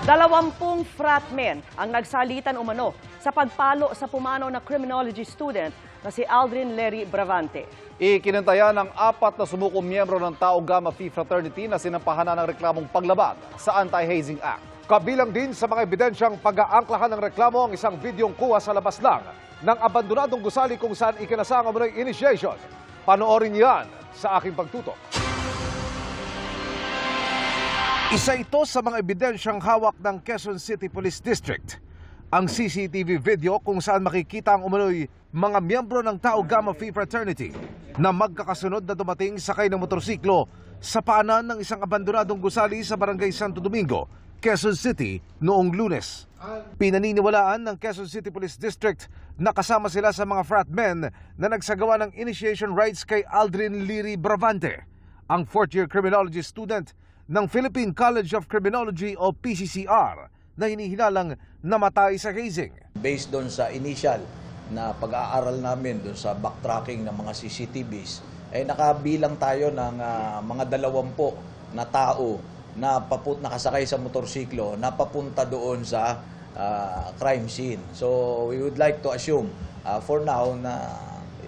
Dalawampung fratmen ang nagsalitan umano sa pagpalo sa pumanaw na criminology student na si Aldrin Lery Bravante. Ikinantayan ng apat na sumukong miyembro ng Tau Gamma Phi Fraternity na sinampahan na ng reklamong paglabag sa Anti-Hazing Act. Kabilang din sa mga ebidensyang pag-aangklahan ng reklamo ang isang videong kuha sa labas lang ng abandonadong gusali kung saan ikinasang ang initiation. Panoorin yan sa aking pagtutok. Isa ito sa mga ebidensyang hawak ng Quezon City Police District. Ang CCTV video kung saan makikita ang umano'y mga miyembro ng Tau Gamma Phi Fraternity na magkakasunod na dumating sakay ng motorsiklo sa paanan ng isang abandonadong gusali sa Barangay Santo Domingo, Quezon City noong lunes. Pinaniniwalaan ng Quezon City Police District na kasama sila sa mga fratmen na nagsagawa ng initiation rites kay Aldrin Leary Bravante, ang fourth-year criminology student ng Philippine College of Criminology o PCCR na hinihinalang namatay sa hazing. based doon sa initial na pag-aaral namin doon sa backtracking ng mga CCTVs, ay nakabilang tayo ng ah, mga dalawampo na tao na paput nakasakay sa motorsiklo na papunta doon sa ah, crime scene. So we would like to assume ah, for now na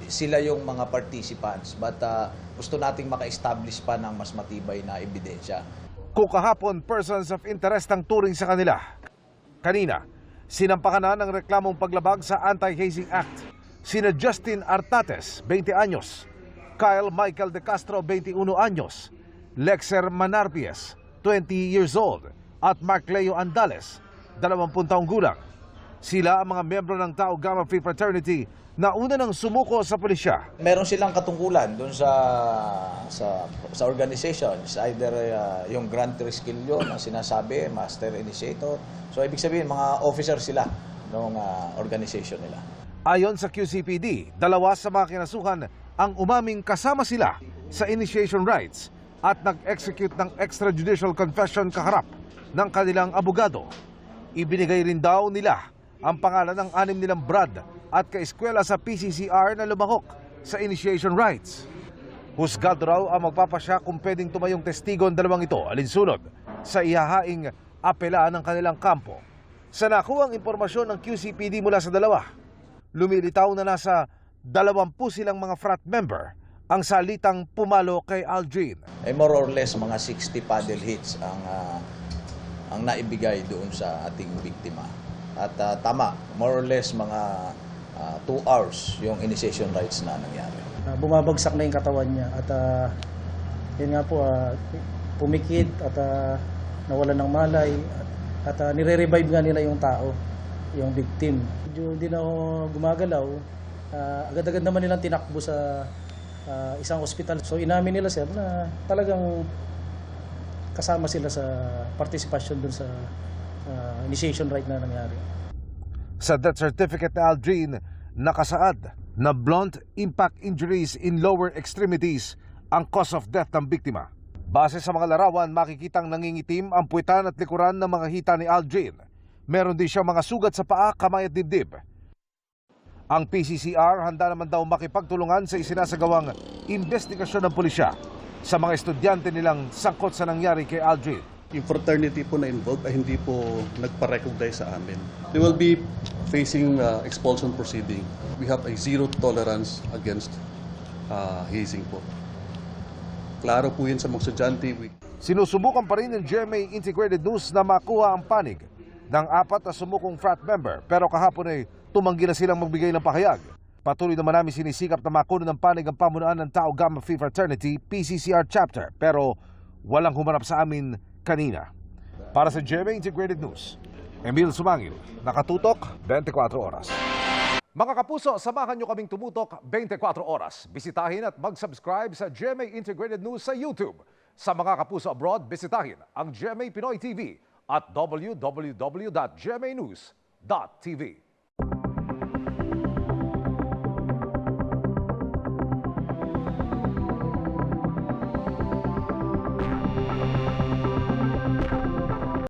sila yung mga participants but ah, gusto nating maka-establish pa ng mas matibay na ebidensya. Kung kahapon persons of interest ang turing sa kanila. Kanina, sinampakan na ng reklamong paglabag sa Anti-Hazing Act. Sina Justin Artates, 20 anyos, Kyle Michael De Castro, 21 anyos, Lexer Manarpies, 20 years old, at Mark Leo Andales, 20 taong gulang. Sila ang mga miyembro ng Tau Gamma Phi Fraternity na una nang sumuko sa pulisya. meron silang katungkulan doon sa sa sa organization It's either uh, yung skill yun ang sinasabi master initiator so ibig sabihin mga officer sila ng uh, organization nila Ayon sa QCPD, dalawa sa mga kinasuhan ang umaming kasama sila sa initiation rites at nag-execute ng extrajudicial confession kaharap ng kanilang abogado. Ibinigay rin daw nila ang pangalan ng anim nilang brad at kaeskwela sa PCCR na lumahok sa initiation rites. Husgado raw ang magpapasya kung pwedeng tumayong testigo ang dalawang ito alinsunod sa ihahaing apela ng kanilang kampo. Sa nakuhang impormasyon ng QCPD mula sa dalawa, lumilitaw na nasa 20 silang mga frat member ang salitang pumalo kay Aldrin. ay more or less mga 60 paddle hits ang uh, ang naibigay doon sa ating biktima at uh, tama more or less mga 2 hours yung initiation rites na nangyari. Ah, bumabagsak na yung katawan niya at ah, yun nga po ah, pumikit at ah, nawalan ng malay at, at ah, nire-revive nga nila yung tao yung victim. Medyo hindi na ako gumagalaw. Ah, agad-agad naman nilang tinakbo sa ah, isang ospital. So inamin nila sir na talagang kasama sila sa participation dun sa ah, initiation right na nangyari Sa death certificate ni Aldrin, nakasaad na blunt impact injuries in lower extremities ang cause of death ng biktima. Base sa mga larawan, makikitang nangingitim ang puwitan at likuran ng mga hita ni Aldrin. Meron din siyang mga sugat sa paa, kamay at dibdib. Ang PCCR handa naman daw makipagtulungan sa isinasagawang investigasyon ng pulisya sa mga estudyante nilang sangkot sa nangyari kay Aldrin. Yung fraternity po na involved ay hindi po nagpa-recognize sa amin. They will be facing uh, expulsion proceeding. We have a zero tolerance against uh, hazing po. Klaro po yun sa mga estudyante. We, Sinusubukan pa rin ng GMA Integrated News na makuha ang panig ng apat na sumukong frat member pero kahapon ay tumanggi na silang magbigay ng pahayag. Patuloy naman namin sinisikap na makuha ng panig ang pamunaan ng Tau Gamma Phi Fraternity PCCR chapter pero walang humarap sa amin kanina. Para sa GMA Integrated News, Emil Sumangil, nakatutok 24 oras. Mga kapuso, samahan nyo kaming tumutok 24 oras. Bisitahin at mag-subscribe sa GMA Integrated News sa YouTube. Sa mga kapuso abroad, bisitahin ang GMA Pinoy TV at www.gmanews.tv.